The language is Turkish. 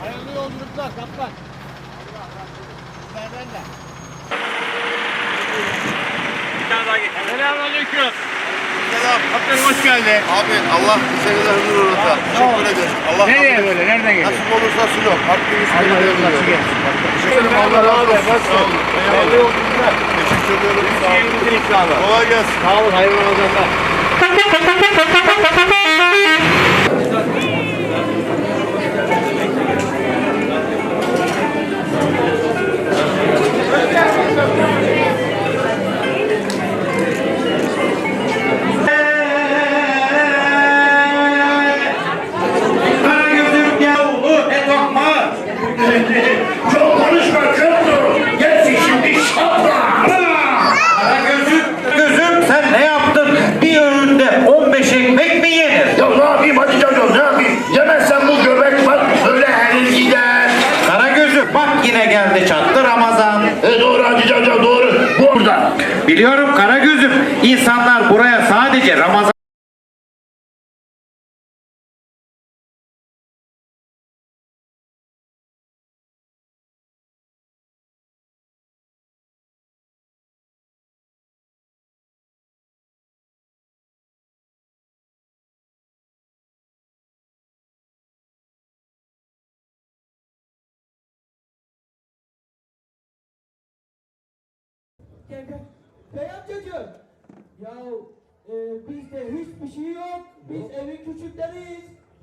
Hayırlı yolculuklar kaptan. Benden de. Selamünaleyküm. Selam. Kaptan hoş geldin. Abi Allah seneler nur orada. Teşekkür ederim. Allah Nereye kabul böyle? etsin. Nereden geliyor? Nasip olursa Sinop. Akdeniz Allah açık gidiyorum. etsin. Teşekkür ederim. Allah razı olsun. Sağ olun. Hayırlı yolculuklar. Teşekkür ederim. Sağ olun. Yerimizin ikramı. Kolay gelsin. Sağ olun. Hayırlı Ramazanlar. Yine geldi çattı Ramazan. E doğru Hatice Canım doğru. Burada. Biliyorum Karagöz'üm insanlar buraya sadece Ramazan Gel gel. Bey amcacığım. Ya e, bizde hiçbir şey yok. Biz evin küçükleriyiz.